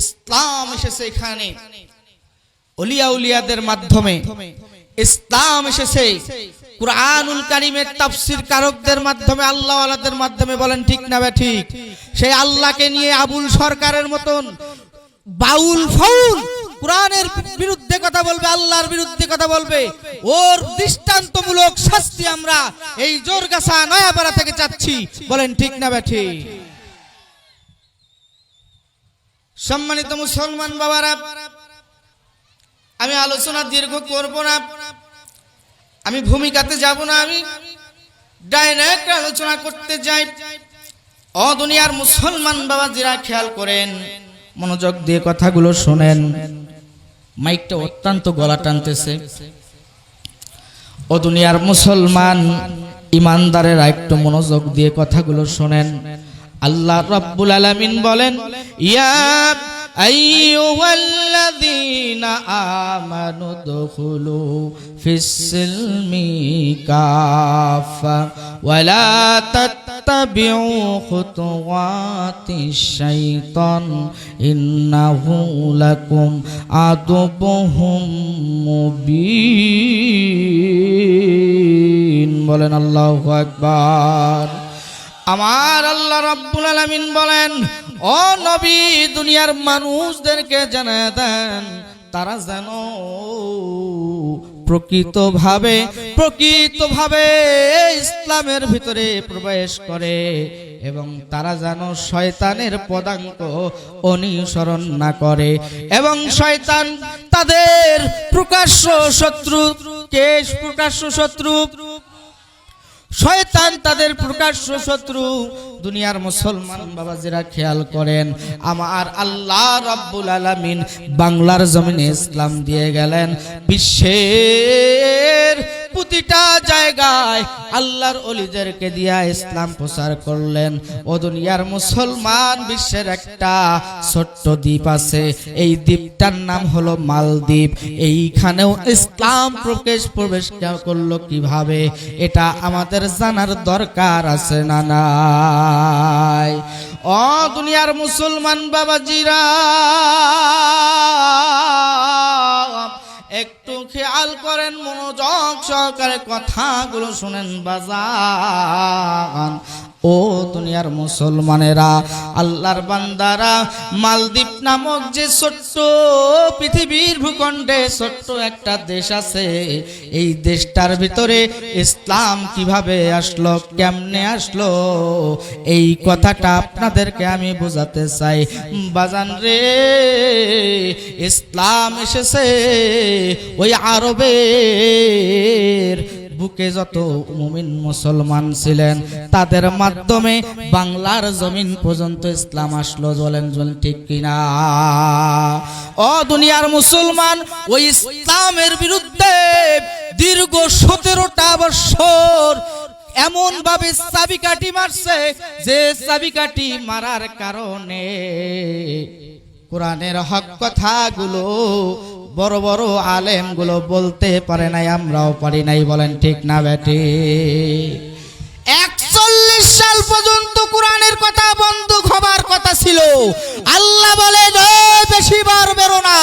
ইসলাম এসেছে এখানে। অলিয়া উলিয়াদের মাধ্যমে ইসলাম এসেছে। কুরআনুল কারিমের তাফসির কারকদের মাধ্যমে, আল্লাহ আলাদের মাধ্যমে বলেন, ঠিক না বে ঠিক? সেই আল্লাহকে নিয়ে আবুল সরকারের মতন বাউল ফাউল কোরআনের বিরুদ্ধে কথা বলবে, আল্লাহর বিরুদ্ধে কথা বলবে। ওর দৃষ্টান্তমূলক শাস্তি আমরা এই জোরগাছা নয়াপাড়া থেকে চাচ্ছি। বলেন, ঠিক না বে ঠিক? সম্মানিত মুসলমান বাবারা, আমি আলোচনা দীর্ঘ করব না। আমি ভূমিকাতে যাব না, আমি ডাইরেক্ট আলোচনা করতে যাই। অ দুনিয়ার মুসলমান বাবা যারা খেয়াল করেন, মনোযোগ দিয়ে কথাগুলো শোনেন। মাইকটা অত্যন্ত গলা টানতেছে। ও দুনিয়ার মুসলমান ইমানদারেরা একটু মনোযোগ দিয়ে কথাগুলো শোনেন। আল্লাহ রাব্বুল আলামিন বলেন, ইয়া আইয়ুহাল্লাযীনা আমানু দুখুলু ফিস-সিলমি কাফা ওয়ালা তাত্তাবিউ খুতুওয়াতিশ শাইতান, ইন্নাহু লাকুম আদুবুহুম বলেন আল্লাহু আকবার। আমার আল্লাহ রাব্বুল আলামিন বলেন, ও নবী, দুনিয়ার মানুষদেরকে জানায় দেন, তারা যেন প্রকৃতভাবে প্রকৃতভাবে ইসলামের ভিতরে প্রবেশ করে এবং তারা যেন শয়তানের পদাঙ্ক অনুসরণ না করে এবং শয়তান তাদের প্রকাশ্য শত্রু কেশ প্রকাশ্য শত্রু? শয়তান তাদের প্রকাশ্য শত্রু। দুনিয়ার মুসলমান বাবাজিরা খেয়াল করেন, আমার আল্লাহ রাব্বুল আলামিন বাংলার জমিনে ইসলাম দিয়ে গেলেন। বিশ্বের প্রতিটা জায়গায় আল্লাহর অলিদেরকে দিয়া ইসলাম প্রচার করলেন। ও দুনিয়ার মুসলমান বিশ্বের একটা ছোট্ট দ্বীপ আছে। এই দ্বীপটার নাম হলো মালদ্বীপ। এইখানেও ইসলাম প্রবেশ প্রবেশ করল কীভাবে? এটা আমাদের জানার দরকার আছে না না নাই ও দুনিয়ার মুসলমান বাবাজিরা একটু খেয়াল করেন, মনোযোগ সহকারে কথাগুলো শুনেন বাজান। ও দুনিয়ার মুসলমানেরা, আল্লাহর বান্দারা, মালদ্বীপ নামক যে ছোট্ট পৃথিবীর ভূখণ্ডে ছোট্ট একটা দেশ আছে, এই দেশটার ভিতরে ইসলাম কীভাবে আসলো, কেমনে আসলো, এই কথাটা আপনাদেরকে আমি বোঝাতে চাই। বাজান রে, ইসলাম এসেছে ওই আরবের বুকে যত মুমিন মুসলমান ছিলেন, তাদের মাধ্যমে বাংলার জমিন পর্যন্ত ইসলাম আসলো, বলেন বলেন ঠিক কিনা? ও দুনিয়ার মুসলমান, ওই ইসলামের বিরুদ্ধে দীর্ঘ সতেরোটা বছর এমন ভাবে চাবিকাঠি মারছে যে চাবিকাঠি মারার কারণে কোরআনের হক কথাগুলো বড় বড় আলেমগুলো বলতে পারে নাই, আমরাও পারি নাই, বলেন ঠিক না বেটি? একচল্লিশ সাল পর্যন্ত কোরআনের কথা বন্দুক হবার কথা ছিল। আল্লাহ বলে বেশি বার না।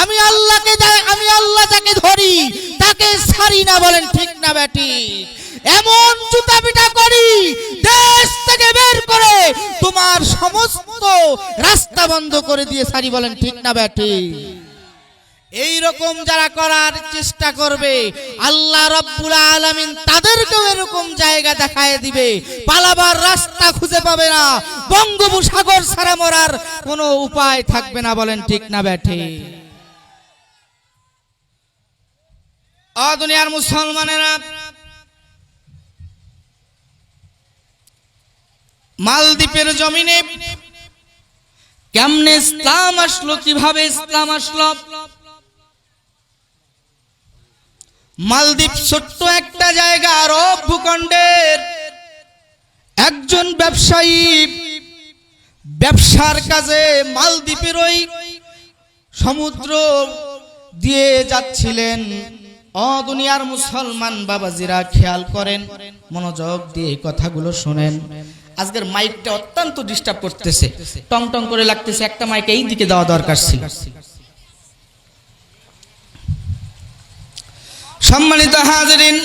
আমি আল্লাহকে আমি আল্লাহ যাকে ধরি, তাকে ছাড়ি না, বলেন ঠিক না বেটি? এমন জুতা পিটা করি, দেশ থেকে বের করে তোমার সমস্ত রাস্তা বন্ধ করে দিয়ে সারি বলেন ঠিক না বেটি? এই রকম যারা করার চেষ্টা করবে, আল্লাহ রব্বুল আলামিন তাদেরকেও এরকম জায়গা দেখায় দিবে। পালাবার রাস্তা খুঁজে পাবে না। বঙ্গোপসাগর ছাড়া মরার কোনো উপায় থাকবে না বলেন ঠিক না ব্যাঠে দুনিয়ার মুসলমানেরা, মালদ্বীপের জমিনে কেমনে ইসলাম আসলো, কীভাবে ইসলাম আসলো? মালদ্বীপ ছোট্ট একটা জায়গা, আরব ভূখণ্ডের। একজন ব্যবসায়ী ব্যবসার কাজে মালদ্বীপের ওই সমুদ্র দিয়ে যাচ্ছিলেন। অ, দুনিয়ার মুসলমান বাবাজিরা খেয়াল করেন, মনোযোগ দিয়ে কথাগুলো শোনেন। আজকের মাইকটা অত্যন্ত ডিস্টার্ব করতেছে। টং টং করে লাগতেছে, একটা মাইক এই দিকে দেওয়া দরকার ছিল। সম্মানিত হাজরিন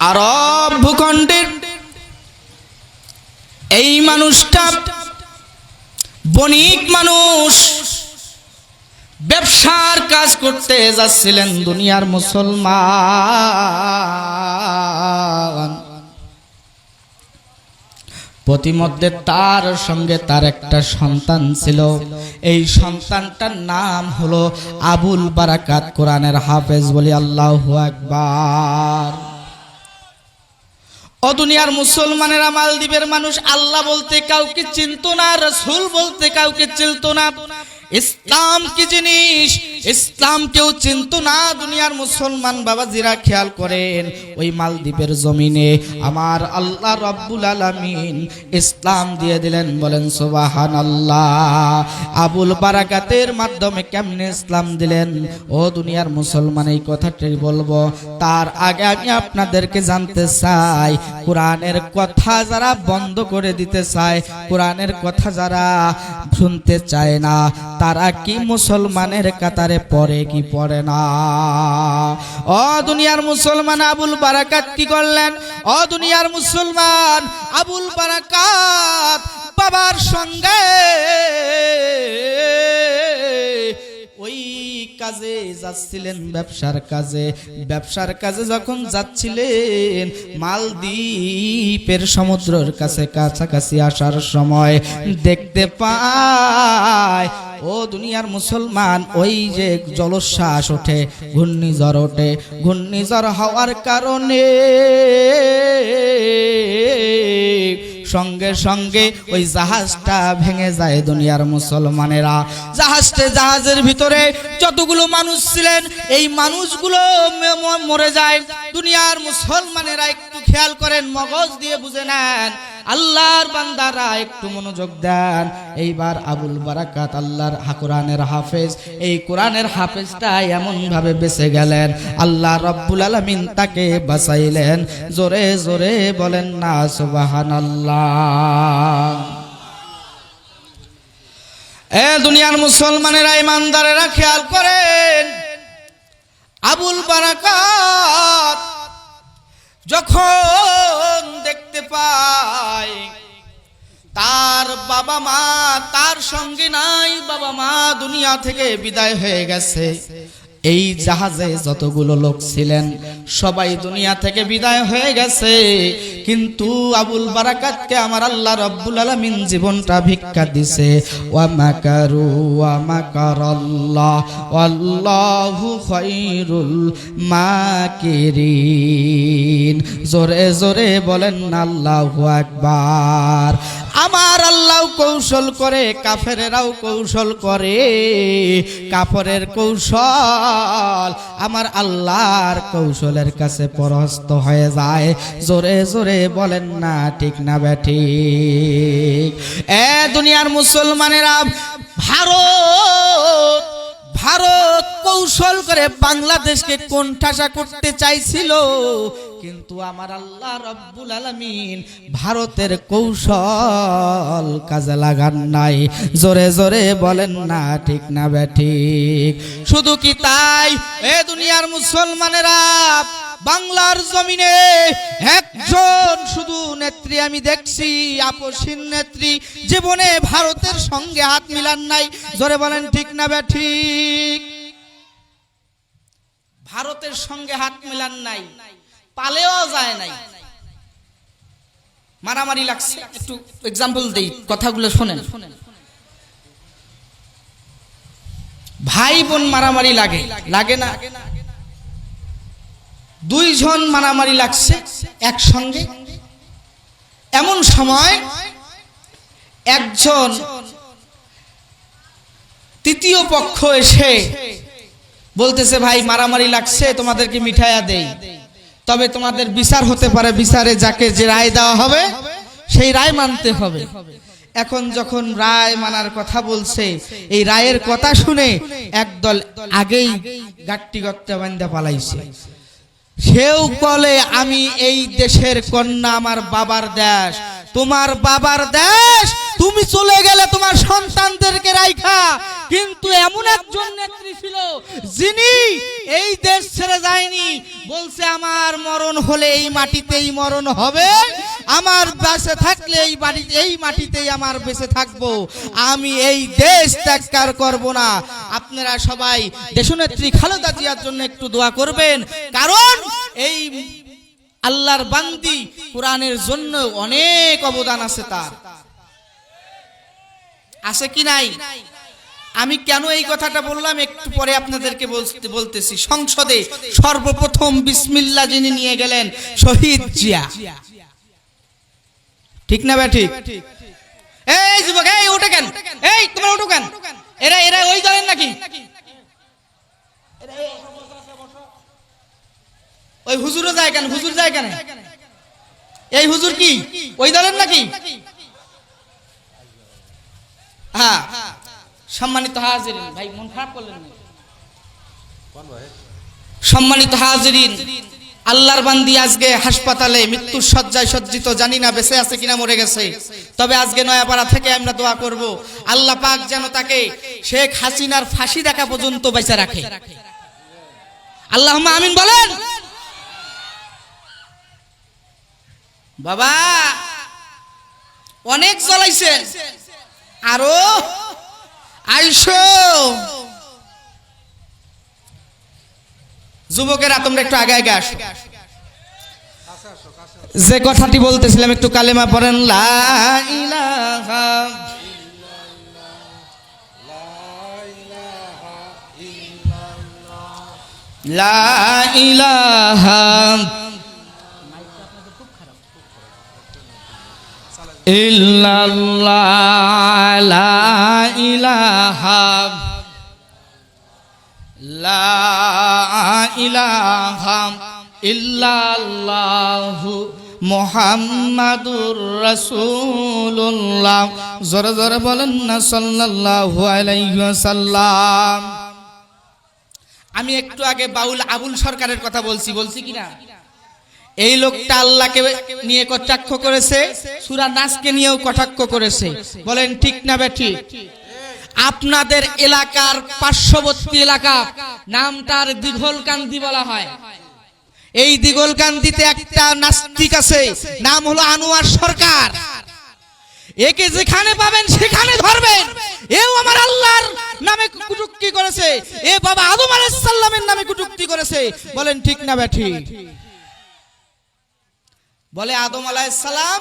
আরব ভূখণ্ডের এই মানুষটা বণিক মানুষ ব্যবসার কাজ করতে যাচ্ছিলেন দুনিয়ার মুসলমান। প্রতিমধ্যে তার সঙ্গে তার একটা সন্তান ছিল। এই সন্তানটার নাম হলো আবুল বারাকাত কোরআনের হাফেজ বলি আল্লাহ একবার ও দুনিয়ার মুসলমানেরা মালদ্বীপের মানুষ, আল্লাহ বলতে কাউকে চিনতো না, রসুল বলতে কাউকে চিনতো না। ইসলাম কি জিনিস? ইসলাম কেউ চিনতো না, দুনিয়ার মুসলমান বাবাজিরা খেয়াল করেন ওই মালদ্বীপের জমিনে আমার আল্লাহ রব্বুল আলামিন ইসলাম দিয়ে দিলেন, বলেন সুবাহান আল্লাহ আবুল বারাকাতের মাধ্যমে কেমনে ইসলাম দিলেন? ও দুনিয়ার মুসলমান, এই কথাটাই বলব, তার আগে আমি আপনাদেরকে জানতে চাই, কোরআনের কথা যারা বন্ধ করে দিতে চায়, কোরআনের কথা যারা শুনতে চায় না, তারা কি মুসলমানের কাতারে পড়ে কি পরে না। ও দুনিয়ার মুসলমান আবুল বারাকাত কি করলেন? ও দুনিয়ার মুসলমান আবুল বারাকাত বাবার সঙ্গে কাজে যাচ্ছিলেন ব্যবসার কাজে। ব্যবসার কাজে যখন যাচ্ছিলেন, মালদ্বীপের সমুদ্রের কাছে কাছাকাছি আসার সময় দেখতে পায়, ও দুনিয়ার মুসলমান, ওই যে জলশ্বাস ওঠে, ঘূর্ণিঝড় ওঠে। ঘূর্ণিঝড় হওয়ার কারণে সঙ্গে সঙ্গে ওই জাহাজটা ভেঙে যায় দুনিয়ার মুসলমানেরা। জাহাজটা জাহাজের ভিতরে যতগুলো মানুষ ছিলেন, এই মানুষগুলো মরে যায়। দুনিয়ার মুসলমানেরা একটু খেয়াল করেন, মগজ দিয়ে বুঝে নেন। আল্লাহর বান্দারা একটু মনোযোগ দেন। এইবার আবুল বারাকাত আল্লাহর কোরআনের হাফেজ। এই কোরআনের হাফেজটা এমন ভাবে বেঁচে গেলেন। আল্লাহ রব্বুল আলমিন তাকে বাঁচাইলেন। জোরে জোরে বলেন না সুবাহান আল্লাহ এ দুনিয়ার মুসলমানেরা ইমানদারেরা খেয়াল করেন, আবুল বারাকাত যখন দেখতে পায় তার বাবা মা তার সঙ্গে নাই বাবা মা দুনিয়া থেকে বিদায় হয়ে গেছে। এই জাহাজে যতগুলো লোক ছিলেন, সবাই দুনিয়া থেকে বিদায় হয়ে গেছে। কিন্তু আবুল বারাকাতকে আমার আল্লাহ রব্বুল আলামিন জীবনটা ভিক্ষা দিছে। ওয়া মাকারু ওয়া মাকারাল্লাহ ওয়াল্লাহু খায়রুল মাকিরিন। জোরে জোরে বলেন আল্লাহু আকবার। আমার আল্লাহ কৌশল করে, কাফেরেরাও কৌশল করে। কাফরের কৌশল আমার আল্লাহর কৌশলের কাছে পরস্ত হয়ে যায়। জোরে জোরে বলেন না, ঠিক না ব্যাঠি এ দুনিয়ার মুসলমানেরা ভারত ভারত কৌশল করে বাংলাদেশকে কোণঠাসা করতে চাইছিল। কিন্তু আমার আল্লাহ রব্বুল আলামিন ভারতের কৌশল কাজে লাগান নাই। জোরে জোরে বলেন না, ঠিক না ব্যাঠিক শুধু কি তাই? এ দুনিয়ার মুসলমানেরা বাংলার জমিনে একজন শুধু নেত্রী আমি দেখছি, আপসীন নেত্রী। জীবনে ভারতের সঙ্গে হাত মিলান নাই। জোরে বলেন, ঠিক না ঠিক? ভারতের সঙ্গে হাত মিলান নাই। পালেও যায় নাই। মারামারি লাগছে। একটু এক্সাম্পল দেই, কথাগুলো শোনেন। ভাই বোন মারামারি লাগে। লাগে না? দুইজন মারামারি লাগছে একসঙ্গে। এমন সময় একজন তৃতীয় পক্ষ এসে বলতেছে, ভাই, মারামারি লাগছে, তোমাদেরকে মিঠাইয়া দেই। তবে তোমাদের বিচার হতে পারে, বিচারে যাকে যে রায় দেওয়া হবে, সেই রায় মানতে হবে। এখন যখন রায় মানার কথা বলছে, এই রায়ের কথা শুনে একদল আগেই গাট্টি গত্তা বান্দা পালাইছে। সেও বলে, আমি এই দেশের কন্যা আমার বাবার দেশ। তোমার বাবার দেশ, তুমি চলে গেলে তোমার সন্তানদেরকে রাইখা। কিন্তু এমন একজন নেত্রী ছিল যিনি এই দেশ ছেড়ে যায়নি। বলছে, আমার মরণ হলে এই মাটিতেই মরণ হবে। আমার বেঁচে থাকলে এই বাড়িতে এই মাটিতেই আমার বেঁচে থাকব। আমি এই দেশ ত্যাগকার করব না। আপনারা সবাই দেশনেত্রী খালেদা জিয়ার জন্য একটু দোয়া করবেন। কারণ এই আল্লাহর বান্দি কোরআনের জন্য অনেক অবদান আছে তার। আছে কি নাই? আমি কেন এই কথাটা বললাম? একটু পরে আপনাদেরকে বলতে বলতেছি। সংসদে সর্বপ্রথম বিসমিল্লা যিনি নিয়ে গেলেন, শহীদ জিয়া। ঠিক না ব্যা ঠিক? এই যুবক, এই ওঠে কেন? এই, তোমরা ওঠো কেন? এরা এরা ওই দলের নাকি? ওই হুজুরও যায় কেন? হুজুর যায় কেন? এই হুজুর কি? ওই দলের নাকি? হ্যাঁ। সম্মানিত হাজিরিন ভাই মন খারাপ করলেন না? সম্মানিত হাজিরিন আল্লাহর বান্দি আজকে হাসপাতালে মৃত্যুর সজ্জায় সজ্জিত জানি না বেঁচে আছে কিনা মরে গেছে। তবে আজকে নয়াপাড়া থেকে আমরা দোয়া করব আল্লাহ পাক যেন তাকে শেখ হাসিনার ফাঁসি দেখা পর্যন্ত বেঁচে রাখে। আল্লাহ আমিন বলেন। বাবা অনেক জ্বলাইছেন। আরও আইসো। যুবকেরা তোমরা একটু আগে আসো। যে কথাটি বলতেছিলাম একটু কালেমা পড়েন। লা ইলাহা লা ইলাহা ইল্লাল্লাহ, লা ইলাহা লা ইলাহা ইল্লাল্লাহু জোরে জোরে বলেন না ওয়াসাল্লাম। আমি একটু আগে বাউল আবুল সরকারের কথা বলছি বলছি কিনা? এই লোকটা আল্লাহকে নিয়ে কটাক্ষ করেছে, সুরা নাসকে নিয়েও কটাক্ষ করেছে। বলেন, ঠিক না বেঠি? আপনাদের এলাকার পার্শ্ববর্তী এলাকা নাম নামটার দিঘলকান্দি বলা হয়। এই দিঘলকান্দিতে একটা নাস্তিক আছে, নাম হলো আনোয়ার সরকার। একে যেখানে পাবেন, সেখানে ধরবেন। এও আমার আল্লাহর নামে কুটুক্তি করেছে। এ বাবা আদম আলাইহিস সালামের নামে কুটুক্তি করেছে। বলেন, ঠিক না বেঠি? বলে আদম আলাইহিস সালাম,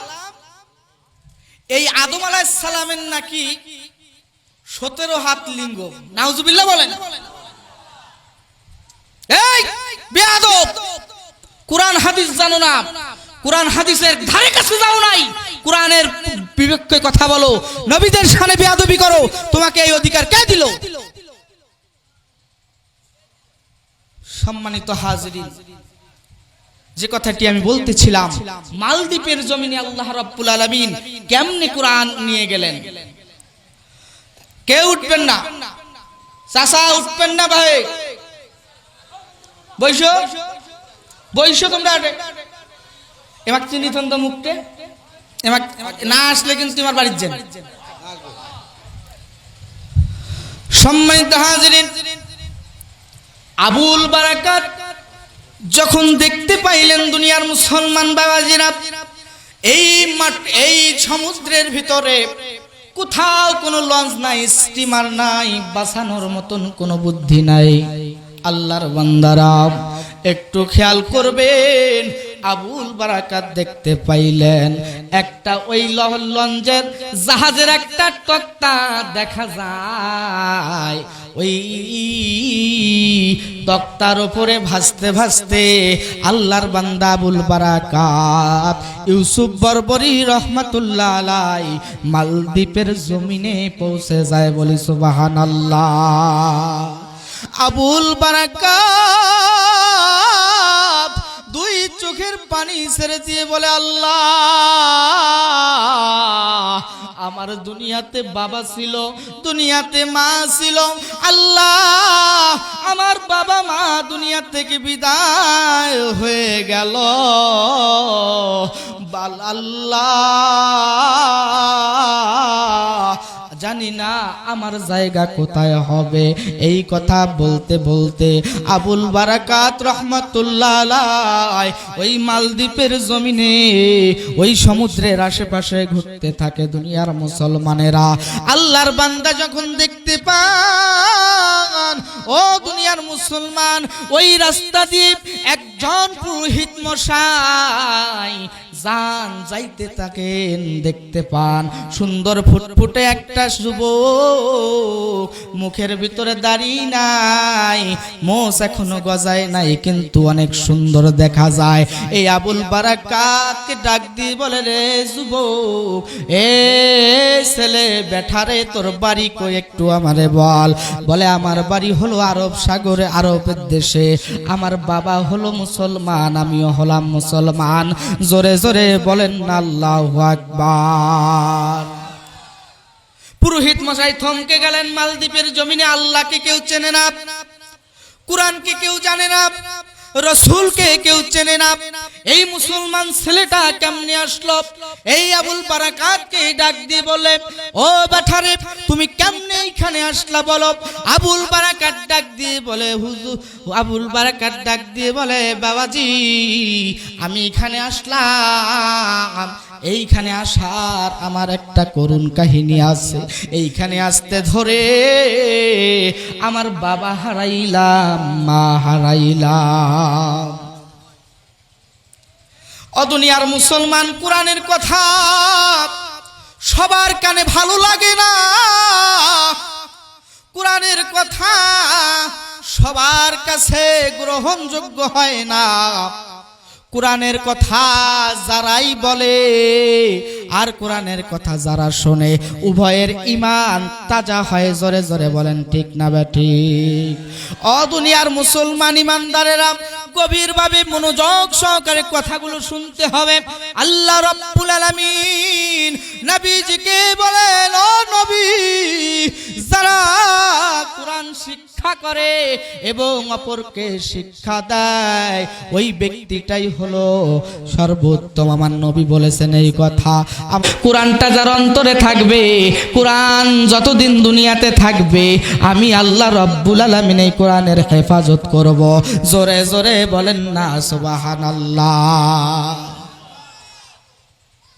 এই আদম আলাইহিস সালামের নাকি সতেরো হাত লিঙ্গ। নাউজুবিল্লাহ বলেন। কোরআন হাদিস জানো না? কোরআন হাদিসের ধারে কাছে যাও নাই। কোরআনের বিবেককে কথা বলো। নবীদের সামনে বেয়াদবি করো। তোমাকে এই অধিকার কে দিল? সম্মানিত হাজরিন যে কথাটি আমি বলতেছিলাম, মালদ্বীপের জমিনে আল্লাহ রাব্বুল আলামিন কেমনে কোরআন নিয়ে গেলেন? কেউ উঠবেন না। চাষা উঠবেন না ভাই। বৈশ বৈশ তোমরা এমাক চিনি তো মুখতে এমাক না আসলে কিন্তু তোমার বাড়ির যান সম্মানিত হাজিরিন, আবুল বারাকাত যখন দেখতে পাইলেন দুনিয়ার মুসলমান বাবাজিরা, এই মাঠ, এই সমুদ্রের ভিতরে কোথাও কোনো লঞ্চ নাই, স্টিমার নাই, বাঁচানোর মতন কোনো বুদ্ধি নাই। আল্লাহর বান্দারা একটু খেয়াল করবেন, আবুল বারাকাত দেখতে পাইলেন, একটা ওই লঞ্চের জাহাজের একটা টক্তা দেখা যায়। ওই তক্তার ওপরে ভাসতে ভাসতে আল্লাহর বান্দা আবুল বারাকাত, ইউসুফ বরবরি রহমাতুল্লাহ আলাই মালদ্বীপের জমিনে পৌঁছে যায় বলি সুবাহান আবুল বারাকাত চোখের পানি ছেড়ে দিয়ে বলে, আল্লাহ, আমার দুনিয়াতে বাবা ছিল, দুনিয়াতে মা ছিল। আল্লাহ, আমার বাবা মা দুনিয়া থেকে বিদায় হয়ে গেল। বাল আল্লাহ জানি না আমার জায়গা কোথায় হবে। এই কথা বলতে বলতে আবুল বারাকাত রহমতুল্লাহ ওই মালদ্বীপের জমিনে, ওই সমুদ্রের আশেপাশে ঘুরতে থাকে দুনিয়ার মুসলমানেরা। আল্লাহর বান্দা যখন দেখতে পান, ও দুনিয়ার মুসলমান, ওই রাস্তা দিয়ে একজন পুরোহিত মশাই যান যাইতে থাকেন, দেখতে পান। সুন্দর ফুটফুটে একটা যুবক, মুখের ভিতরে দাড়ি নাই মোষ এখনও গজায় নাই, কিন্তু অনেক সুন্দর দেখা যায়। এই আবুল বারাকাতকে ডাক দিয়ে বলে, রে যুবক, এ ছেলে বেঠারে, তোর বাড়ি কই একটু আমারে বল। বলে, আমার বাড়ি হলো আরব সাগরে আরবের দেশে। আমার বাবা হলো মুসলমান, আমিও হলাম মুসলমান। জোরে জোরে বলেন আল্লাহ আল্লাহু আকবার। পুরোহিত মশাই থমকে গেলেন মালদ্বীপের জমিনে, আল্লাহকে কেউ চেনে না, কোরআনকে কেউ জানে না। রসুলকে কেউ চেনে না। এই মুসলমান ছেলেটা কেমনে আসলো? এই আবুল বারাকাতকে ডাক দিয়ে বলে, ও বাঠারে, তুমি কেমনে এইখানে আসলা বলো? আবুল বারাকাত ডাক দিয়ে বলে, হুজুর, আবুল বারাকাত ডাক দিয়ে বলে, বাবাজি, আমি এখানে আসলাম। এইখানে আসার আমার একটা করুণ কাহিনী আছে। এইখানে আসতে ধরে আমার বাবা হারাইলাম, মা হারাইলাম। অদুনিয়ার মুসলমান কোরআনের কথা সবার কানে ভালো লাগে না। কোরআনের কথা সবার কাছে গ্রহণযোগ্য হয় না। কোরআনের কথা যারাই বলে আর কোরআনের কথা যারা শোনে, উভয়ের ইমান তাজা হয়, জোরে জোরে বলেন, ঠিক না ঠিক? দুনিয়ার মুসলমান ইমানদারেরা গভীরভাবে মনোযোগ সহকারে কথাগুলো শুনতে হবে। আল্লাহ রব্বুল আলামিন নবীজিকে বলেন, ও নবী, যারা কোরআন শিক্ষা করে এবং অপরকে শিক্ষা দেয়। ওই ব্যক্তিটাই হলো সর্বোত্তম। আমার নবী বলেছেন এই কথা। কোরআনটা যার অন্তরে থাকবে, কোরআন যতদিন দুনিয়াতে থাকবে, আমি আল্লাহ রব্বুল আলামিন এই কোরআনের হেফাজত করব। জোরে জোরে বলেন না সুবাহান আল্লাহ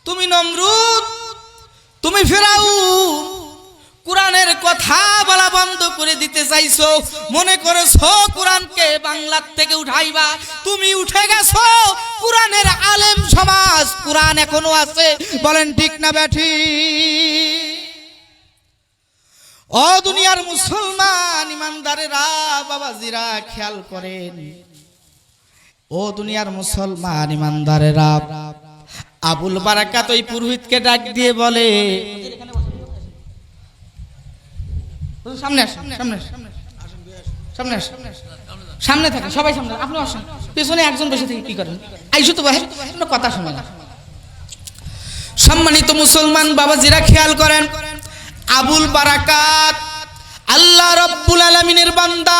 তুমি নমরুদ, তুমি ফেরাও কোরআনের কথা বলা বন্ধ করে দিতে চাইছো। মনে করেছ কোরআনকে বাংলার থেকে উঠাইবা? তুমি উঠে গেছো কোরআনের আলেম সমাজ। কোরআন এখনও আছে। বলেন ঠিক না ব্যাঠি? ও দুনিয়ার মুসলমান ইমানদারেরা, বাবাজিরা খেয়াল করেন। ও দুনিয়ার মুসলমান ইমানদারেরা, আবুল বারাকাত ওই পুরোহিতকে ডাক দিয়ে বলে সামনে আসেন, সামনে সামনে সামনে থাকেন, সবাই সামনে আপনি আসেন। পেছনে একজন বসে থেকে কি করেন? আইসো তো ভাই কথা শুনে সম্মানিত মুসলমান বাবাজিরা, খেয়াল করেন। আবুল বারাকাত, আল্লাহ রব্বুল আলমিনের বান্দা।